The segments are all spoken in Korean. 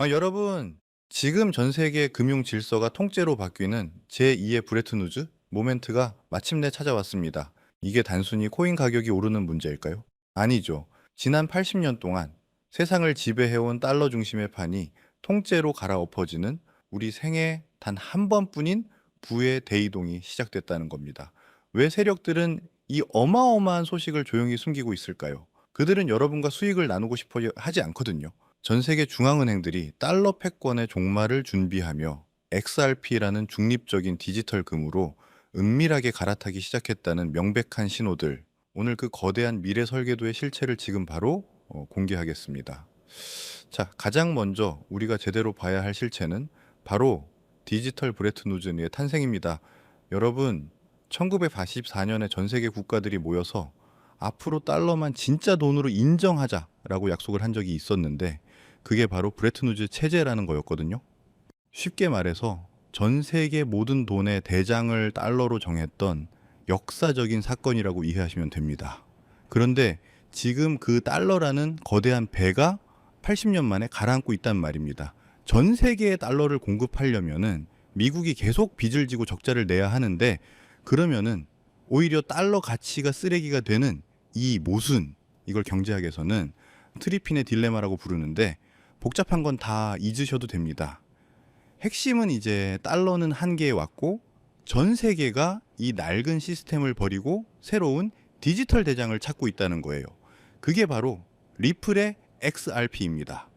아, 여러분, 지금 전 세계 금융 질서가 통째로 바뀌는 제2의 브레튼 우즈 모멘트가 마침내 찾아왔습니다. 이게 단순히 코인 가격이 오르는 문제일까요? 아니죠. 지난 80년 동안 세상을 지배해온 달러 중심의 판이 통째로 갈아엎어지는 우리 생애 단 한 번뿐인 부의 대이동이 시작됐다는 겁니다. 왜 세력들은 이 어마어마한 소식을 조용히 숨기고 있을까요? 그들은 여러분과 수익을 나누고 싶어 하지 않거든요. 전 세계 중앙은행들이 달러 패권의 종말을 준비하며 XRP라는 중립적인 디지털 금으로 은밀하게 갈아타기 시작했다는 명백한 신호들. 오늘 그 거대한 미래 설계도의 실체를 지금 바로 어, 공개하겠습니다. 자, 가장 먼저 우리가 제대로 봐야 할 실체는 바로 디지털 브레튼 우즈의 탄생입니다. 여러분, 1944년에 전 세계 국가들이 모여서 앞으로 달러만 진짜 돈으로 인정하자라고 약속을 한 적이 있었는데 그게 바로 브레튼 우즈 체제라는 거였거든요. 쉽게 말해서 전 세계 모든 돈의 대장을 달러로 정했던 역사적인 사건이라고 이해하시면 됩니다. 그런데 지금 그 달러라는 거대한 배가 80년 만에 가라앉고 있단 말입니다. 전 세계의 달러를 공급하려면은 미국이 계속 빚을 지고 적자를 내야 하는데 그러면은 오히려 달러 가치가 쓰레기가 되는 이 모순 이걸 경제학에서는 트리핀의 딜레마라고 부르는데 복잡한 건 다 잊으셔도 됩니다. 핵심은 이제 달러는 한계에 왔고 전 세계가 이 낡은 시스템을 버리고 새로운 디지털 대장을 찾고 있다는 거예요. 그게 바로 리플의 XRP입니다.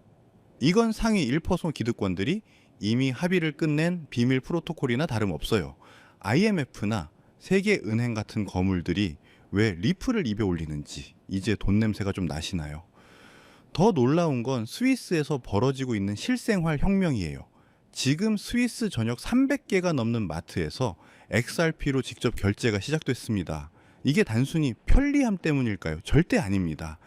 이건 상위 1% 기득권들이 이미 합의를 끝낸 비밀 프로토콜이나 다름없어요. IMF나 세계은행 같은 거물들이 왜 리플을 입에 올리는지 이제 돈 냄새가 좀 나시나요? 더 놀라운 건 스위스에서 벌어지고 있는 실생활 혁명이에요. 지금 스위스 전역 300개가 넘는 마트에서 XRP로 직접 결제가 시작됐습니다. 이게 단순히 편리함 때문일까요? 절대 아닙니다.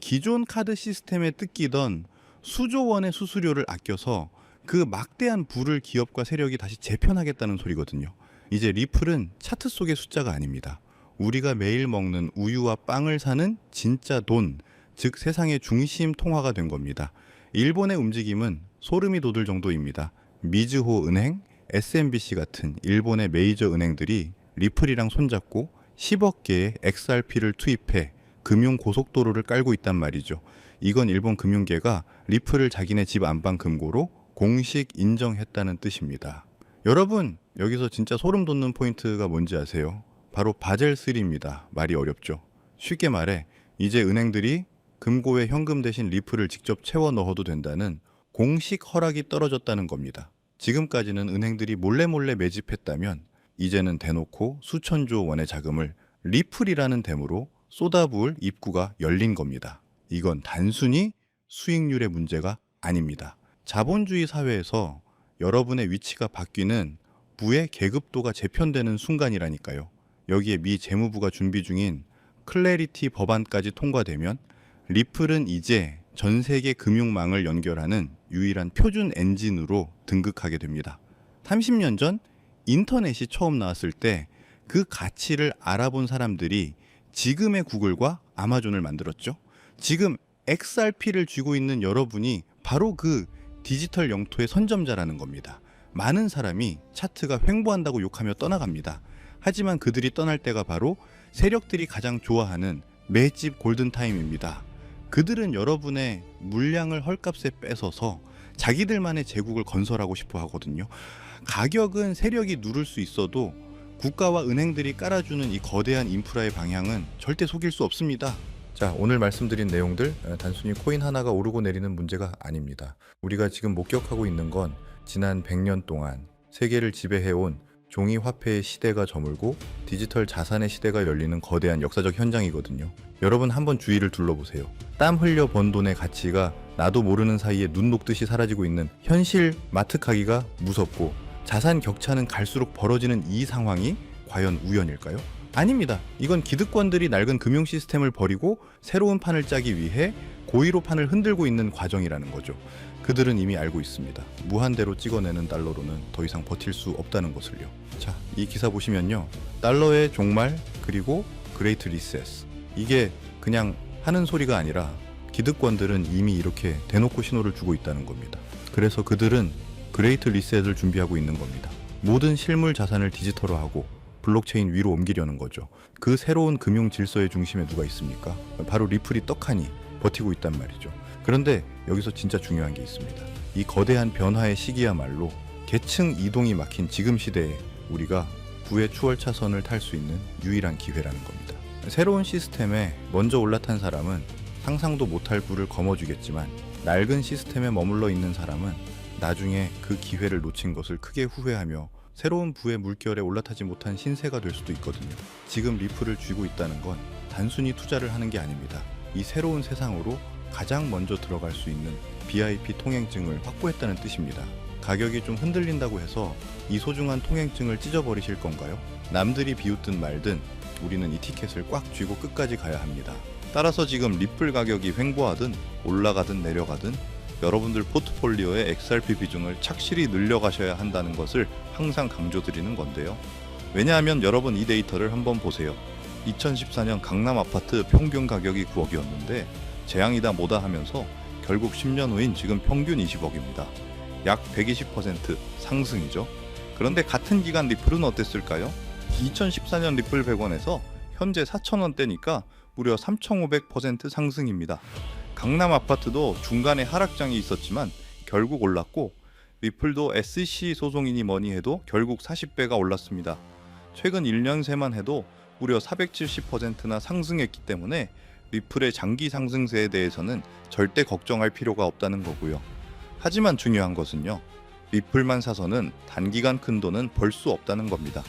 기존 카드 시스템에 뜯기던 수조 원의 수수료를 아껴서 그 막대한 부를 기업과 세력이 다시 재편하겠다는 소리거든요. 이제 리플은 차트 속의 숫자가 아닙니다. 우리가 매일 먹는 우유와 빵을 사는 진짜 돈, 즉 세상의 중심 통화가 된 겁니다. 일본의 움직임은 소름이 돋을 정도입니다. 미즈호 은행, SMBC 같은 일본의 메이저 은행들이 리플이랑 손잡고 10억 개의 XRP를 투입해 금융 고속도로를 깔고 있단 말이죠. 이건 일본 금융계가 리플을 자기네 집 안방 금고로 공식 인정했다는 뜻입니다. 여러분, 여기서 진짜 소름 돋는 포인트가 뭔지 아세요? 바로 바젤 3입니다. 말이 어렵죠. 쉽게 말해 이제 은행들이 금고에 현금 대신 리플을 직접 채워 넣어도 된다는 공식 허락이 떨어졌다는 겁니다. 지금까지는 은행들이 몰래 몰래 매집했다면 이제는 대놓고 수천조 원의 자금을 리플이라는 댐으로 쏟아부을 입구가 열린 겁니다. 이건 단순히 수익률의 문제가 아닙니다. 자본주의 사회에서 여러분의 위치가 바뀌는 부의 계급도가 재편되는 순간이라니까요. 여기에 미 재무부가 준비 중인 클래리티 법안까지 통과되면 리플은 이제 전 세계 금융망을 연결하는 유일한 표준 엔진으로 등극하게 됩니다. 30년 전 인터넷이 처음 나왔을 때 그 가치를 알아본 사람들이 지금의 구글과 아마존을 만들었죠. 지금 XRP를 쥐고 있는 여러분이 바로 그 디지털 영토의 선점자라는 겁니다. 많은 사람이 차트가 횡보한다고 욕하며 떠나갑니다. 하지만 그들이 떠날 때가 바로 세력들이 가장 좋아하는 매집 골든타임입니다. 그들은 여러분의 물량을 헐값에 뺏어서 자기들만의 제국을 건설하고 싶어 하거든요. 가격은 세력이 누를 수 있어도 국가와 은행들이 깔아주는 이 거대한 인프라의 방향은 절대 속일 수 없습니다. 자, 오늘 말씀드린 내용들 어, 단순히 코인 하나가 오르고 내리는 문제가 아닙니다. 우리가 지금 목격하고 있는 건 지난 100년 동안 세계를 지배해온 종이 화폐의 시대가 저물고 디지털 자산의 시대가 열리는 거대한 역사적 현장이거든요. 여러분 한번 주위를 둘러보세요. 땀 흘려 번 돈의 가치가 나도 모르는 사이에 눈 녹듯이 사라지고 있는 현실 마트카기가 무섭고 자산 격차는 갈수록 벌어지는 이 상황이 과연 우연일까요? 아닙니다. 이건 기득권들이 낡은 금융 시스템을 버리고 새로운 판을 짜기 위해 고의로 판을 흔들고 있는 과정이라는 거죠. 그들은 이미 알고 있습니다. 무한대로 찍어내는 달러로는 더 이상 버틸 수 없다는 것을요. 자, 이 기사 보시면요. 달러의 종말 그리고 그레이트 리세스. 이게 그냥 하는 소리가 아니라 기득권들은 이미 이렇게 대놓고 신호를 주고 있다는 겁니다. 그래서 그들은 그레이트 리셋을 준비하고 있는 겁니다. 모든 실물 자산을 디지털화하고 블록체인 위로 옮기려는 거죠. 그 새로운 금융 질서의 중심에 누가 있습니까? 바로 리플이 떡하니 버티고 있단 말이죠. 그런데 여기서 진짜 중요한 게 있습니다. 이 거대한 변화의 시기야말로 계층 이동이 막힌 지금 시대에 우리가 부의 추월 차선을 탈 수 있는 유일한 기회라는 겁니다. 새로운 시스템에 먼저 올라탄 사람은 상상도 못할 부를 거머쥐겠지만 낡은 시스템에 머물러 있는 사람은 나중에 그 기회를 놓친 것을 크게 후회하며 새로운 부의 물결에 올라타지 못한 신세가 될 수도 있거든요. 지금 리플을 쥐고 있다는 건 단순히 투자를 하는 게 아닙니다. 이 새로운 세상으로 가장 먼저 들어갈 수 있는 VIP 통행증을 확보했다는 뜻입니다. 가격이 좀 흔들린다고 해서 이 소중한 통행증을 찢어버리실 건가요? 남들이 비웃든 말든 우리는 이 티켓을 꽉 쥐고 끝까지 가야 합니다. 따라서 지금 리플 가격이 횡보하든 올라가든 내려가든 여러분들 포트폴리오의 XRP 비중을 착실히 늘려가셔야 한다는 것을 항상 강조드리는 건데요. 왜냐하면 여러분 이 데이터를 한번 보세요. 2014년 강남 아파트 평균 가격이 9억이었는데 재앙이다 뭐다 하면서 결국 10년 후인 지금 평균 20억입니다. 약 120% 상승이죠. 그런데 같은 기간 리플은 어땠을까요? 2014년 리플 100원에서 현재 4,000원대니까 무려 3,500% 상승입니다. 강남 아파트도 중간에 하락장이 있었지만 결국 올랐고 리플도 SC 소송이니 뭐니 해도 결국 40배가 올랐습니다. 최근 1년 새만 해도 무려 470%나 상승했기 때문에 리플의 장기 상승세에 대해서는 절대 걱정할 필요가 없다는 거고요. 하지만 중요한 것은요. 리플만 사서는 단기간 큰 돈은 벌 수 없다는 겁니다.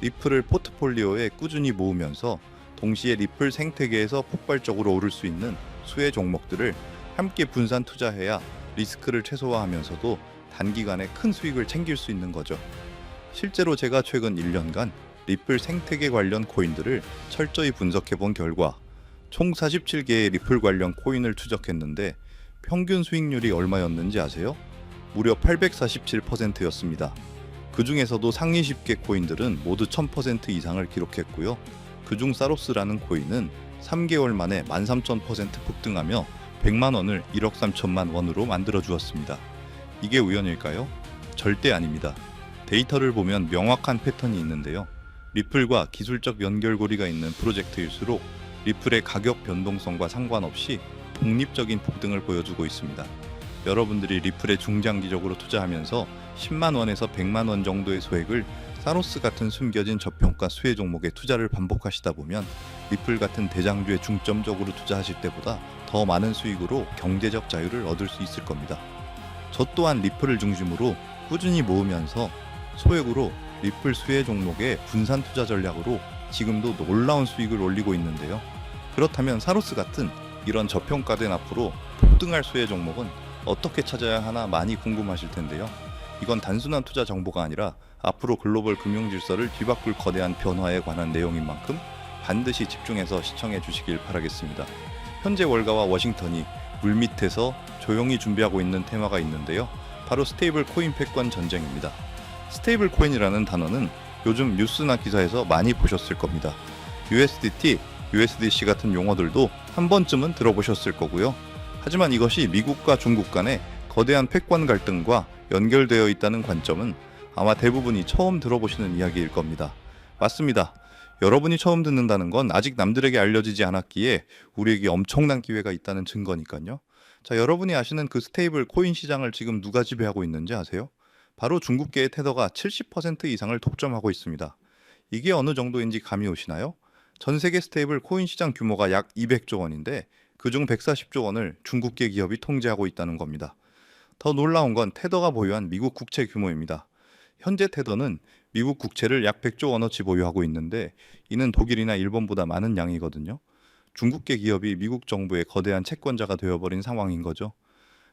리플을 포트폴리오에 꾸준히 모으면서 동시에 리플 생태계에서 폭발적으로 오를 수 있는 수혜 종목들을 함께 분산 투자해야 리스크를 최소화하면서도 단기간에 큰 수익을 챙길 수 있는 거죠. 실제로 제가 최근 1년간 리플 생태계 관련 코인들을 철저히 분석해 본 결과 총 47개의 리플 관련 코인을 추적했는데 평균 수익률이 얼마였는지 아세요? 무려 847%였습니다. 그 중에서도 상위 10개 코인들은 모두 1000% 이상을 기록했고요. 그중 사로스라는 코인은 3개월 만에 13,000% 폭등하며 100만 원을 1억 3천만 원으로 만들어 주었습니다. 이게 우연일까요? 절대 아닙니다. 데이터를 보면 명확한 패턴이 있는데요. 리플과 기술적 연결고리가 있는 프로젝트일수록 리플의 가격 변동성과 상관없이 독립적인 폭등을 보여주고 있습니다. 여러분들이 리플에 중장기적으로 투자하면서 10만 원에서 100만 원 정도의 소액을 사로스 같은 숨겨진 저평가 수혜 종목에 투자를 반복하시다 보면 리플 같은 대장주에 중점적으로 투자하실 때보다 더 많은 수익으로 경제적 자유를 얻을 수 있을 겁니다. 저 또한 리플을 중심으로 꾸준히 모으면서 소액으로 리플 수혜 종목의 분산 투자 전략으로 지금도 놀라운 수익을 올리고 있는데요. 그렇다면 사로스 같은 이런 저평가된 앞으로 폭등할 수혜 종목은 어떻게 찾아야 하나 많이 궁금하실 텐데요. 이건 단순한 투자 정보가 아니라 앞으로 글로벌 금융 질서를 뒤바꿀 거대한 변화에 관한 내용인 만큼 반드시 집중해서 시청해 주시길 바라겠습니다. 현재 월가와 워싱턴이 물밑에서 조용히 준비하고 있는 테마가 있는데요. 바로 스테이블 코인 패권 전쟁입니다. 스테이블 코인이라는 단어는 요즘 뉴스나 기사에서 많이 보셨을 겁니다. USDT, USDC 같은 용어들도 한 번쯤은 들어보셨을 거고요. 하지만 이것이 미국과 중국 간의 거대한 패권 갈등과 연결되어 있다는 관점은 아마 대부분이 처음 들어보시는 이야기일 겁니다. 맞습니다. 여러분이 처음 듣는다는 건 아직 남들에게 알려지지 않았기에 우리에게 엄청난 기회가 있다는 증거니까요. 자, 여러분이 아시는 그 스테이블 코인 시장을 지금 누가 지배하고 있는지 아세요? 바로 중국계의 테더가 70% 이상을 독점하고 있습니다. 이게 어느 정도인지 감이 오시나요? 전 세계 스테이블 코인 시장 규모가 약 200조 원인데 그중 140조 원을 중국계 기업이 통제하고 있다는 겁니다. 더 놀라운 건 테더가 보유한 미국 국채 규모입니다. 현재 테더는 미국 국채를 약 100조 원어치 보유하고 있는데 이는 독일이나 일본보다 많은 양이거든요. 중국계 기업이 미국 정부의 거대한 채권자가 되어버린 상황인 거죠.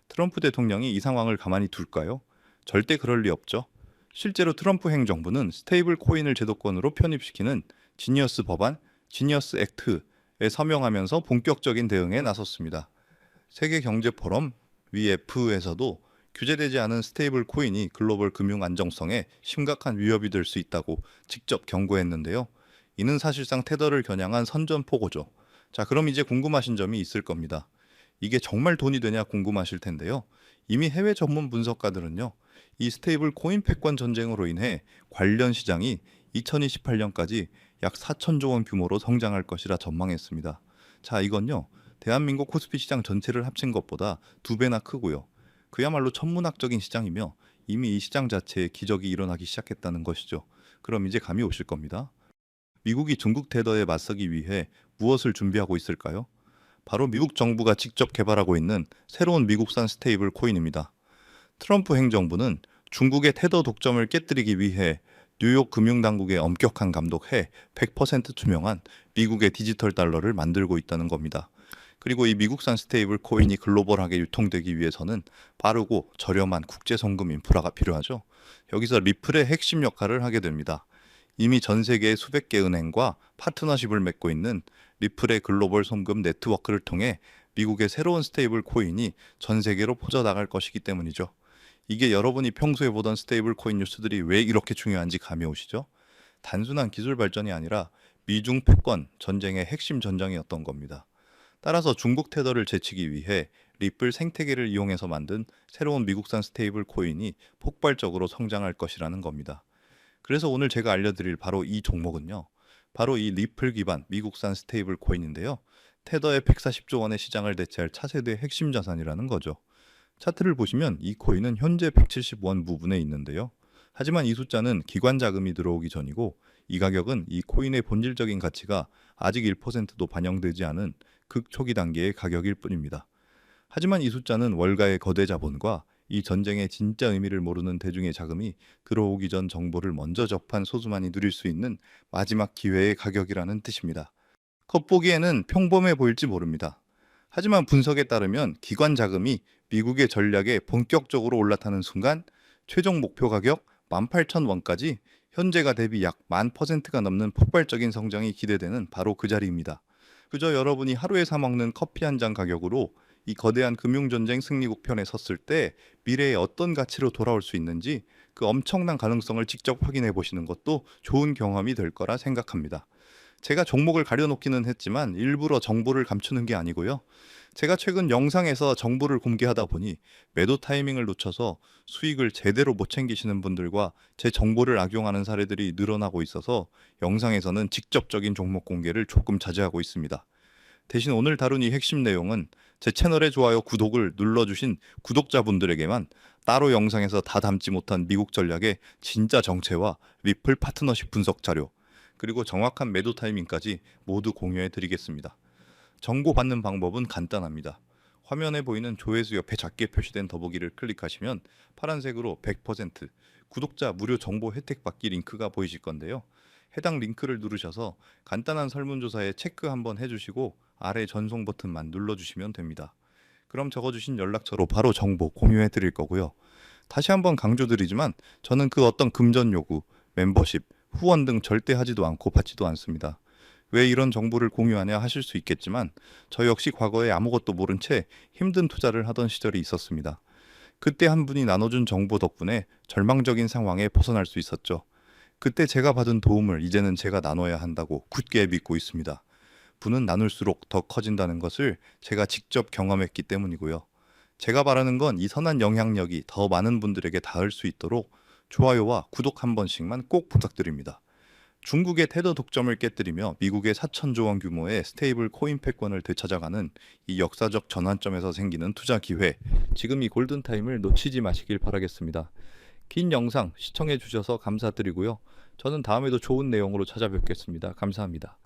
트럼프 대통령이 이 상황을 가만히 둘까요? 절대 그럴 리 없죠. 실제로 트럼프 행정부는 스테이블 코인을 제도권으로 편입시키는 지니어스 법안, 지니어스 액트에 서명하면서 본격적인 대응에 나섰습니다. 세계 경제 포럼 WEF에서도 규제되지 않은 스테이블 코인이 글로벌 금융 안정성에 심각한 위협이 될 수 있다고 직접 경고했는데요. 이는 사실상 테더를 겨냥한 선전포고죠. 자, 그럼 이제 궁금하신 점이 있을 겁니다. 이게 정말 돈이 되냐 궁금하실 텐데요. 이미 해외 전문 분석가들은요. 이 스테이블 코인 패권 전쟁으로 인해 관련 시장이 2028년까지 약 4천조 원 규모로 성장할 것이라 전망했습니다. 자, 이건요. 대한민국 코스피 시장 전체를 합친 것보다 두 배나 크고요. 그야말로 천문학적인 시장이며 이미 이 시장 자체에 기적이 일어나기 시작했다는 것이죠. 그럼 이제 감이 오실 겁니다. 미국이 중국 테더에 맞서기 위해 무엇을 준비하고 있을까요? 바로 미국 정부가 직접 개발하고 있는 새로운 미국산 스테이블 코인입니다. 트럼프 행정부는 중국의 테더 독점을 깨뜨리기 위해 뉴욕 금융당국에 엄격한 감독해 100% 투명한 미국의 디지털 달러를 만들고 있다는 겁니다. 그리고 이 미국산 스테이블 코인이 글로벌하게 유통되기 위해서는 빠르고 저렴한 국제 송금 인프라가 필요하죠. 여기서 리플의 핵심 역할을 하게 됩니다. 이미 전 세계의 수백 개 은행과 파트너십을 맺고 있는 리플의 글로벌 송금 네트워크를 통해 미국의 새로운 스테이블 코인이 전 세계로 퍼져나갈 것이기 때문이죠. 이게 여러분이 평소에 보던 스테이블 코인 뉴스들이 왜 이렇게 중요한지 감이 오시죠? 단순한 기술 발전이 아니라 미중 패권 전쟁의 핵심 전장이었던 겁니다. 따라서 중국 테더를 제치기 위해 리플 생태계를 이용해서 만든 새로운 미국산 스테이블 코인이 폭발적으로 성장할 것이라는 겁니다. 그래서 오늘 제가 알려드릴 바로 이 종목은요. 바로 이 리플 기반 미국산 스테이블 코인인데요. 테더의 140조 원의 시장을 대체할 차세대 핵심 자산이라는 거죠. 차트를 보시면 이 코인은 현재 170원 부분에 있는데요. 하지만 이 숫자는 기관 자금이 들어오기 전이고 이 가격은 이 코인의 본질적인 가치가 아직 1%도 반영되지 않은 극초기 단계의 가격일 뿐입니다. 하지만 이 숫자는 월가의 거대 자본과 이 전쟁의 진짜 의미를 모르는 대중의 자금이 들어오기 전 정보를 먼저 접한 소수만이 누릴 수 있는 마지막 기회의 가격이라는 뜻입니다. 겉보기에는 평범해 보일지 모릅니다. 하지만 분석에 따르면 기관 자금이 미국의 전략에 본격적으로 올라타는 순간 최종 목표 가격 18,000원까지 현재가 대비 약만 퍼센트가 넘는 폭발적인 성장이 기대되는 바로 그 자리입니다. 그저 여러분이 하루에 사 먹는 커피 한 잔 가격으로 이 거대한 금융전쟁 승리국 편에 섰을 때 미래에 어떤 가치로 돌아올 수 있는지 그 엄청난 가능성을 직접 확인해 보시는 것도 좋은 경험이 될 거라 생각합니다. 제가 종목을 가려놓기는 했지만 일부러 정보를 감추는 게 아니고요. 제가 최근 영상에서 정보를 공개하다 보니 매도 타이밍을 놓쳐서 수익을 제대로 못 챙기시는 분들과 제 정보를 악용하는 사례들이 늘어나고 있어서 영상에서는 직접적인 종목 공개를 조금 자제하고 있습니다. 대신 오늘 다룬 이 핵심 내용은 제 채널의 좋아요, 구독을 눌러주신 구독자분들에게만 따로 영상에서 다 담지 못한 미국 전략의 진짜 정체와 리플 파트너십 분석 자료, 그리고 정확한 매도 타이밍까지 모두 공유해 드리겠습니다. 정보 받는 방법은 간단합니다. 화면에 보이는 조회수 옆에 작게 표시된 더보기를 클릭하시면 파란색으로 100% 구독자 무료 정보 혜택 받기 링크가 보이실 건데요. 해당 링크를 누르셔서 간단한 설문조사에 체크 한번 해주시고 아래 전송 버튼만 눌러주시면 됩니다. 그럼 적어주신 연락처로 바로 정보 공유해 드릴 거고요. 다시 한번 강조드리지만 저는 그 어떤 금전 요구, 멤버십, 후원 등 절대 하지도 않고 받지도 않습니다. 왜 이런 정보를 공유하냐 하실 수 있겠지만 저 역시 과거에 아무것도 모른 채 힘든 투자를 하던 시절이 있었습니다. 그때 한 분이 나눠준 정보 덕분에 절망적인 상황에 벗어날 수 있었죠. 그때 제가 받은 도움을 이제는 제가 나눠야 한다고 굳게 믿고 있습니다. 부는 나눌수록 더 커진다는 것을 제가 직접 경험했기 때문이고요. 제가 바라는 건 이 선한 영향력이 더 많은 분들에게 닿을 수 있도록 좋아요와 구독 한 번씩만 꼭 부탁드립니다. 중국의 테더 독점을 깨뜨리며 미국의 4천조 원 규모의 스테이블 코인 패권을 되찾아가는 이 역사적 전환점에서 생기는 투자 기회. 지금 이 골든 타임을 놓치지 마시길 바라겠습니다. 긴 영상 시청해 주셔서 감사드리고요. 저는 다음에도 좋은 내용으로 찾아뵙겠습니다. 감사합니다.